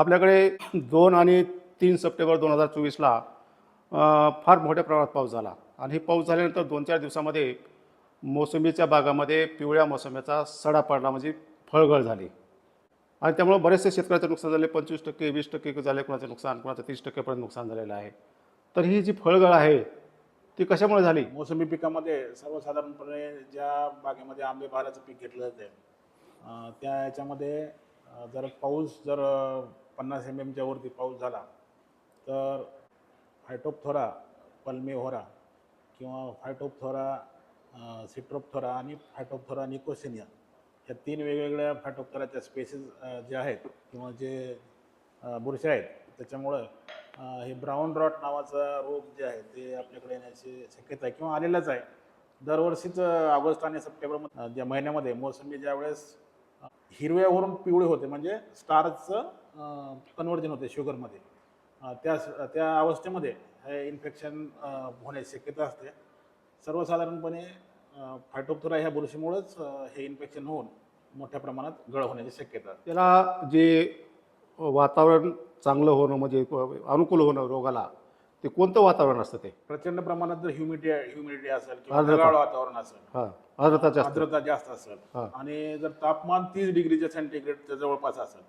आपल्याकडे दोन आणि तीन सप्टेंबर दोन हजार चोवीसला फार मोठ्या प्रमाणात पाऊस झाला. आणि पाऊस झाल्यानंतर दोन चार दिवसामध्ये मोसंबीच्या बागामध्ये पिवळ्या मोसंबीचा सडा पडला म्हणजे फळगळ झाली. आणि त्यामुळे बरेचसे शेतकऱ्याचे नुकसान झाले पंचवीस टक्के वीस टक्के झाले कुणाचं नुकसान कुणाचं तीस टक्केपर्यंत नुकसान झालेलं आहे. तर ही जी फळगळ आहे ती कशामुळे झाली? मोसंबी पिकामध्ये सर्वसाधारणपणे ज्या बागेमध्ये आंबे बहाराचं पीक घेतलं जाते त्या याच्यामध्ये जर पाऊस जर पन्नास एम एमच्या वरती पाऊस झाला तर फायटोपथोरा पल्मेहोरा किंवा फायटोपथोरा सिट्रोपथोरा आणि फायटोपथोरा निकोसिनिया या तीन वेगवेगळ्या फायटोपथोराच्या स्पेसिस जे आहेत किंवा जे अं, आहेत त्याच्यामुळं हे ब्राऊन रॉट नावाचा रोग जे आहे ते आपल्याकडे येण्याची शक्यता आहे किंवा आलेलाच आहे. दरवर्षीच ऑगस्ट आणि सप्टेंबर ज्या महिन्यामध्ये मोसंबी ज्यावेळेस हिरव्यावरून पिवळे होते म्हणजे स्टारचं कन्वर्जन होते शुगरमध्ये. त्या त्या अवस्थेमध्ये हे इन्फेक्शन होण्याची शक्यता असते. सर्वसाधारणपणे फायटोप्थोरा ह्या बुरशीमुळेच हे इन्फेक्शन होऊन मोठ्या प्रमाणात गळ होण्याची शक्यता असते. त्याला जे वातावरण चांगलं होणं म्हणजे अनुकूल होणं रोगाला ते कोणतं वातावरण असतं ते? प्रचंड प्रमाणात जर ह्युमिडिटी ह्युमिडिटी असेल किंवा वातावरण असेल. हां आर्द्रता जास्त. आर्द्रता जास्त असेल. आणि जर तापमान तीस डिग्रीच्या सेंटीग्रेडच्या जवळपास असेल.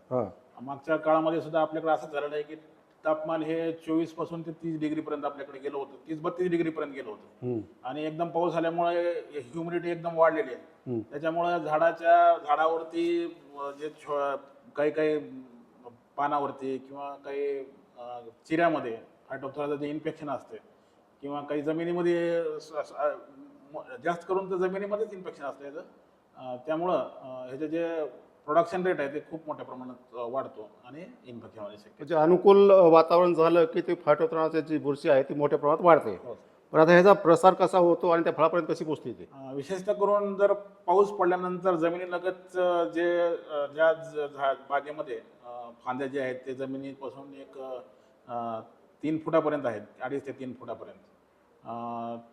मागच्या काळामध्ये सुद्धा आपल्याकडे असं झालेलं आहे की तापमान हे चोवीसपासून ते तीस डिग्री पर्यंत आपल्याकडे गेलं होतं. तीस बत्तीस डिग्री पर्यंत गेलं होतं. आणि एकदम पाऊस झाल्यामुळे ह्युमिडिटी एकदम वाढलेली आहे. त्याच्यामुळे झाडाच्या झाडावरती जे काही काही पानावरती किंवा काही चिऱ्यामध्ये फायटोप्थोराचं जे इन्फेक्शन असते किंवा काही जमिनीमध्ये जास्त करून तर जमिनीमध्येच इन्फेक्शन असतं याचं. त्यामुळं ह्याचे जे प्रोडक्शन रेट आहे ते खूप मोठ्या प्रमाणात वाढतो आणि इन्फेक्शन होण्याची शक्यता म्हणजे अनुकूल वातावरण झालं की ते फायटोत्राची जी बुरशी आहे ती मोठ्या प्रमाणात वाढते. हो. पण आता ह्याचा प्रसार कसा होतो आणि त्या फळापर्यंत कशी पोचते ते? विशेषतः करून जर पाऊस पडल्यानंतर जमिनीलगत जे ज्या बागेमध्ये फांद्या जे आहेत ते जमिनीपासून एक तीन फुटापर्यंत आहेत अडीच ते तीन फुटापर्यंत.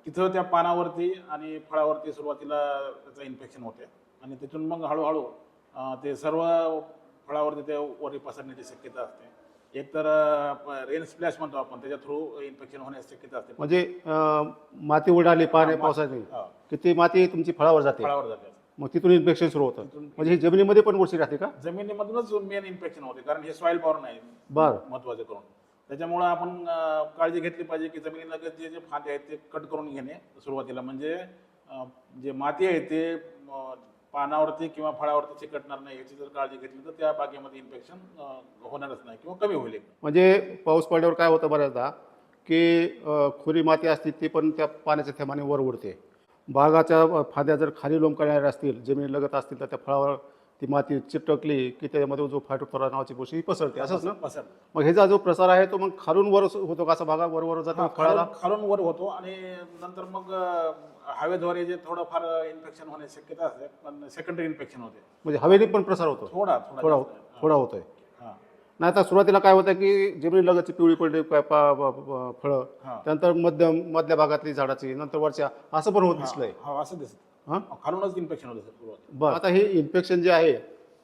तिथं त्या पानावरती आणि फळावरती सुरुवातीला त्याचं इन्फेक्शन होते. आणि तिथून मग हळूहळू ते सर्व फळावरती ते वरी पसरण्याची शक्यता असते. एक तर रेन स्प्लॅश म्हणतो आपण त्याच्या थ्रू इन्फेक्शन होण्याची शक्यता असते. म्हणजे अं, माती उडाली पाणी पावसाने हा, की ती माती तुमची फळावर जाते. फळावर जाते. मग तिथून इन्फेक्शन सुरू होतं. तिथून म्हणजे ही जमिनीमध्ये पण बुरशी राहते का? जमिनीमधूनच मेन इन्फेक्शन होते कारण हे सॉइल पॉवर नाही. बर. महत्त्वाचे करून. त्याच्यामुळं आपण अं, काळजी घेतली पाहिजे की जमिनीलगत जे जे फांदे आहेत ते कट करून घेणे सुरुवातीला. म्हणजे अं, जे माती आहे ते अं, पानावरती किंवा फळावरती चिकटणार नाही याची जर काळजी घेतली तर त्या बागेमध्ये इन्फेक्शन होणारच नाही किंवा कमी होईल म्हणजे पाऊस पडल्यावर काय होतं बऱ्याचदा की खुरी माती असते ती पण त्या पाण्याच्या थेंबाने वर उडते. बागाच्या फाद्या फांद्या जर खाली लोंबकळणाऱ्या असतील जमिनी लगत असतील तर त्या फळावर ती माती चिटकली की त्याच्यामध्ये जो फायटोथोरा नावाची ही पसरते असंच ना? पसर मग ह्याचा जो प्रसार आहे तो मग खालून वर होतो का असा भागा? वर वर जातो फळाला खालून वर होतो आणि नंतर मग हवेद्वारे जे थोडंफार इन्फेक्शन होण्याची शक्यता असते पण सेकंडरी इन्फेक्शन होते. म्हणजे हवेने पण प्रसार होतो? थोडा थोडा. थोडा होतोय. हा, नाही तर सुरुवातीला काय होतं की जमिनीलगतची पिवळी पडली फळं. त्यानंतर मध्यम मधल्या भागातली झाडाची नंतर वरच्या असं पण होत दिसलंय. असं दिसत हां? खालूनच इन्फेक्शन होतं सुरुवात. बरं. आता हे इन्फेक्शन जे आहे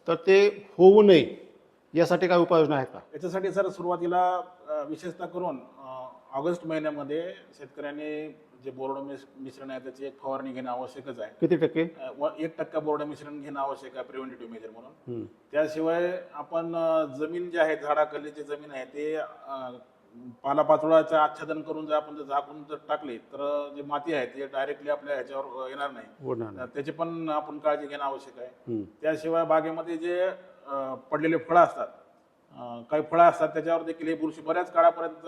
तर ते होऊ नये यासाठी काय उपाययोजना आहेत का? याच्यासाठी सर सुरुवातीला अ, विशेषतः करून अ, ऑगस्ट महिन्यामध्ये शेतकऱ्यांनी जे बोर्ड मिस- मिश्रण आहे त्याची एक फवारणी घेणं आवश्यकच आहे. किती टक्के? अ, व एक टक्का बोर्ड मिश्रण घेणं आवश्यक आहे प्रिव्हेंटिव्ह मेजर म्हणून. हम्म. त्याशिवाय आपण अ, जमीन जी आहे झाडाखाली जी जमीन आहे ते अ, पालापाचोळाचं आच्छादन करून जर आपण जर झाकून जर टाकली तर जे माती आहे ते डायरेक्टली आपल्या ह्याच्यावर येणार नाही. त्याची पण आपण काळजी घेणं आवश्यक आहे. त्याशिवाय बागेमध्ये जे पडलेले फळं असतात काही फळं असतात त्याच्यावर देखील ही बुरशी बऱ्याच काळापर्यंत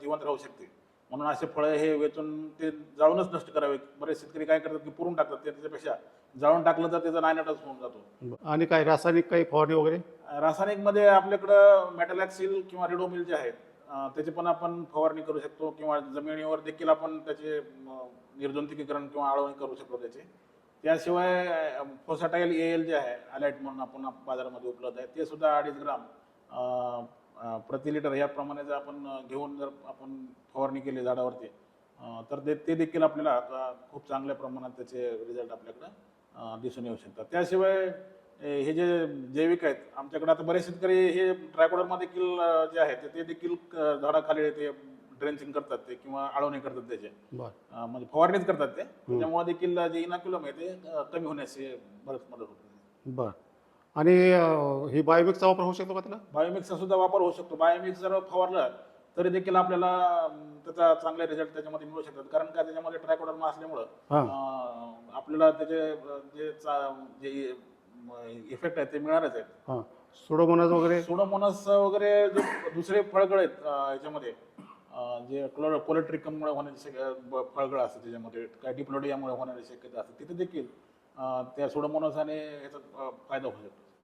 जिवंत राहू शकते. म्हणून असे फळं हे वेचून ते जाळूनच नष्ट करावे बरेच शेतकरी काय करतात की पुरून टाकतात ते त्याच्यापेक्षा जाळून टाकलं तर त्याचा नायनाटच होऊन जातो. आणि काय रासायनिक काही फवारणी वगैरे? रासायनिकमध्ये आपल्याकडं मेटलॅक्सिल किंवा रिडोमिल जे आहेत त्याची पण आपण फवारणी करू शकतो किंवा जमिनीवर देखील आपण त्याचे म, निर्जंतुकीकरण किंवा आळवणी करू शकतो त्याचे. त्याशिवाय फोसाटाईल एल जे आहे अलाइट म्हणून आपण बाजारामध्ये उपलब्ध आहे ते सुद्धा अडीच ग्राम प्रति लिटर याप्रमाणे जर आपण घेऊन जर आपण फवारणी केली झाडावरती तर ते ते देखील आपल्याला खूप चांगल्या प्रमाणात त्याचे रिझल्ट आपल्याकडं दिसून येऊ शकतात. त्याशिवाय हे जे जैविक आहेत आमच्याकडे आता बरेच शेतकरी हे ट्रायकोडर्मा देखील जे आहेत ते देखील झाडाखाली ते ड्रेंचिंग करतात ते किंवा आळवणी करतात त्याचे. म्हणजे फवारणीच करतात ते. त्याच्यामुळे देखील जे इनाक्युलम आहे ते कमी होण्यास बरंच मदत होते. बर. आणि ही बायोमिक्सचा वापर होऊ शकतो का त्याला? बायोमिक्सचा सुद्धा वापर होऊ शकतो. बायोमिक्स जर फवारलं तरी देखील आपल्याला त्याचा चांगले रिझल्ट त्याच्यामध्ये मिळू शकतात. कारण का त्याच्यामध्ये ट्रायकोडर्मा असल्यामुळं आपल्याला त्याचे जे जे इफेक्ट आहेत ते मिळणारच आहेत हां. सुडोमोनाज वगैरे? सोडोमोनस वगैरे जे दुसरे फळगळ आहेत अं, याच्यामध्ये. अं, जे क्लोर कोलेट्रिकममुळे होण्याची शक्य ब- फळगळ असते त्याच्यामध्ये. काय डिप्लोडियामुळे होणारी शक्यता असते तिथे देखील अं, त्या सोडोमोनस आणि याचा अं, फायदा होऊ शकतो.